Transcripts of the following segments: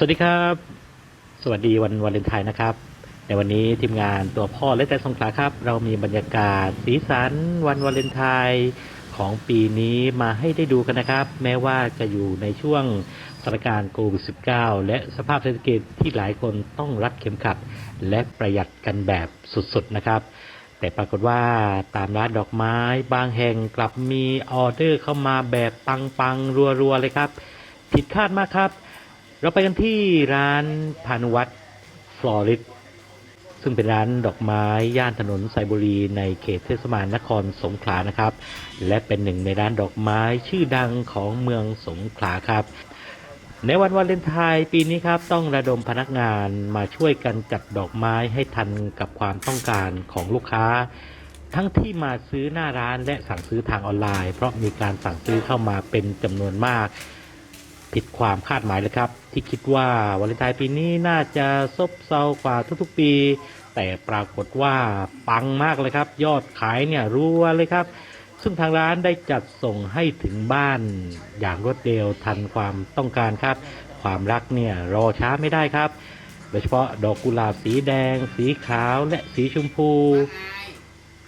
สวัสดีครับ สวัสดีวันวาเลนไทน์นะครับ ในวันนี้ทีมงานตัวพ่อและแต่สงขลาครับ เรามีบรรยากาศสีสันวันวาเลนไทน์ของปีนี้มาให้ได้ดูกันนะครับ แม้ว่าจะอยู่ในช่วงสถานการณ์โควิด -19 และสภาพเศรษฐกิจที่หลายคนต้องรัดเข็มขัด และประหยัดกันแบบสุดๆนะครับ แต่ปรากฏว่าตามร้านดอกไม้บางแห่งกลับมีออเดอร์เข้ามาแบบปังๆรัวๆเลยครับ ผิดคาดมากครับ เราไปกันที่ร้านพานุวัตรฟลอริสซึ่งเป็นร้านดอกไม้ย่านถนนไซบุรีในเขตเทศบาลนครสงขลานะครับ และเป็นหนึ่งในร้านดอกไม้ชื่อดังของเมืองสงขลาครับ ในวันวาเลนไทน์ปีนี้ครับ ต้องระดมพนักงานมาช่วยกันจัดดอกไม้ให้ทันกับความต้องการของลูกค้า ทั้งที่มาซื้อหน้าร้านและสั่งซื้อทางออนไลน์ เพราะมีการสั่งซื้อเข้ามาเป็นจำนวนมาก ผิดความคาดหมายเลยครับ ที่คิดว่าวาเลนไทน์ปีนี้น่าจะซบเซากว่าทุกๆปี แต่ปรากฏว่าปังมากเลยครับ ยอดขายเนี่ยรัวเลยครับ ซึ่งทางร้านได้จัดส่งให้ถึงบ้านอย่างรวดเร็วทันความต้องการครับ ความรักเนี่ยรอช้าไม่ได้ครับ โดยเฉพาะดอกกุหลาบสีแดง สีขาวและสีชมพู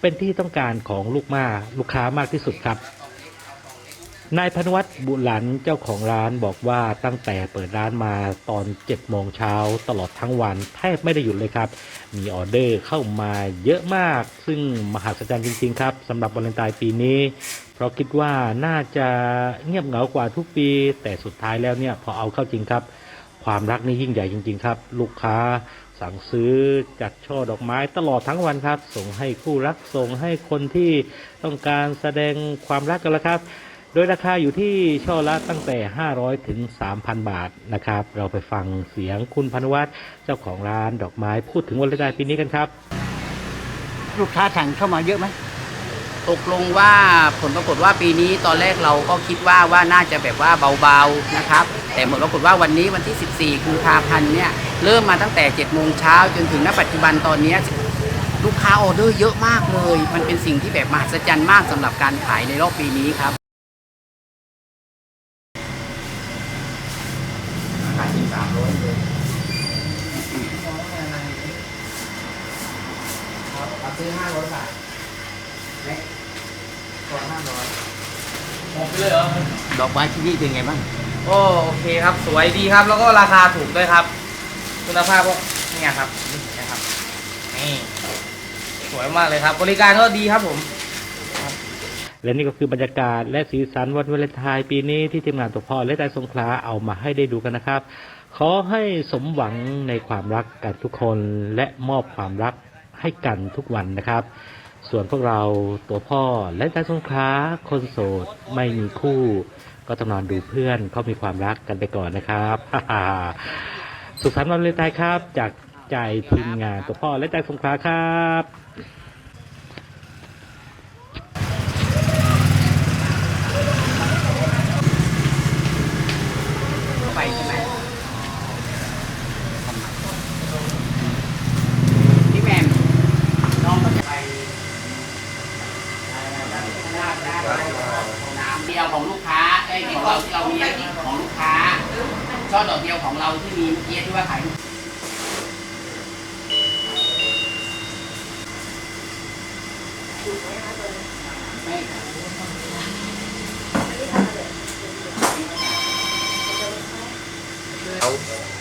เป็นที่ต้องการของลูกมาลูกค้ามากที่สุดครับ นายพนวัตรบุหลันเจ้าของร้านบอกว่าตั้งแต่เปิดร้านมาตอน7โมงเช้าตลอดทั้งวันแทบไม่ได้หยุดเลยครับ มีออเดอร์เข้ามาเยอะมาก ซึ่งมหัศจรรย์จริง ๆ ครับสำหรับวาเลนไทน์ปีนี้ เพราะคิดว่าน่าจะเงียบเหงากว่าทุกปี แต่สุดท้ายแล้วเนี่ยพอเอาเข้าจริงครับ ความรักนี่ยิ่งใหญ่จริง ๆ ครับ ลูกค้าสั่งซื้อจัดช่อดอกไม้ตลอดทั้งวันครับ ส่งให้คู่รักส่งให้คนที่ต้องการแสดงความรักกันละครับ โดยราคาอยู่ที่ช่อละตั้งแต่ 500 ถึง 3,000 บาทนะครับ เราไปฟังเสียงคุณพนวัตรเจ้าของร้านดอกไม้พูดถึงวันเลนไทน์ปีนี้กันครับ ลูกค้าสั่งเข้ามาเยอะไหมตกลงว่าผลปรากฏว่าปีนี้ตอนแรกเราก็คิดว่าว่าน่าจะแบบว่าเบาๆนะครับ แต่ผลปรากฏว่าวันนี้วันที่ 14กุมภาพันธ์เนี่ยเริ่มมาตั้งแต่7โมงเช้าจนถึงณปัจจุบันตอนเนี้ยลูกค้าออเดอร์เยอะมากเลย มันเป็นสิ่งที่แบบมหัศจรรย์มากสำหรับการขายในรอบปีนี้ครับขายถึงสามร้อยเลยครับ ซื้อห้าร้อยบาทเล็กก่อนห้าร้อยหมดไปเลยเหรอ ดอกไม้ที่นี่เป็นไงบ้างโอ้โอเคครับ สวยดีครับ แล้วก็ราคาถูกด้วยครับ คุณภาพพวกเนี่ยครับนี่นะครับนี่สวยมากเลยครับ บริการก็ดีครับผม และนี่ก็คือบรรยากาศและสีสันวันวาเลนไทน์ปีนี้ที่ทีมงานตัวพ่อและใจสงขลาเอามาให้ได้ดูกันนะครับ ขอให้สมหวังในความรักกันทุกคนและมอบความรัก ให้กันทุกวันนะครับ ส่วนพวกเราตัวพ่อและใจสงขลาคนโสดไม่มีคู่ ก็ต้องนอนดูเพื่อนเขามีความรักกันไปก่อนนะครับสุขสันต์วันเลนไทน์ครับ จากใจทีมงานตัวพ่อและใจสงขลาครับไปใช่ไหมพี่แหมมน้องก็จะไปน้ำ เดียวของลูกค้าไอ้ยของเราที่เรามีของลูกค้า ช่อดอกเดียวของเราที่มีเมื่อกี้ที่ว่าขาย ไม่ค่ะแล้ว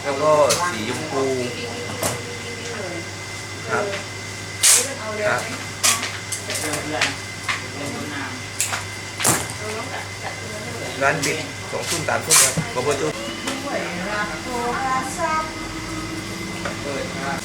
แล้วก็สีชมพูครับ ครับ ร้านปิดสองทุ่มสามทุ่มครับขอบคุณทุกเปิดครับ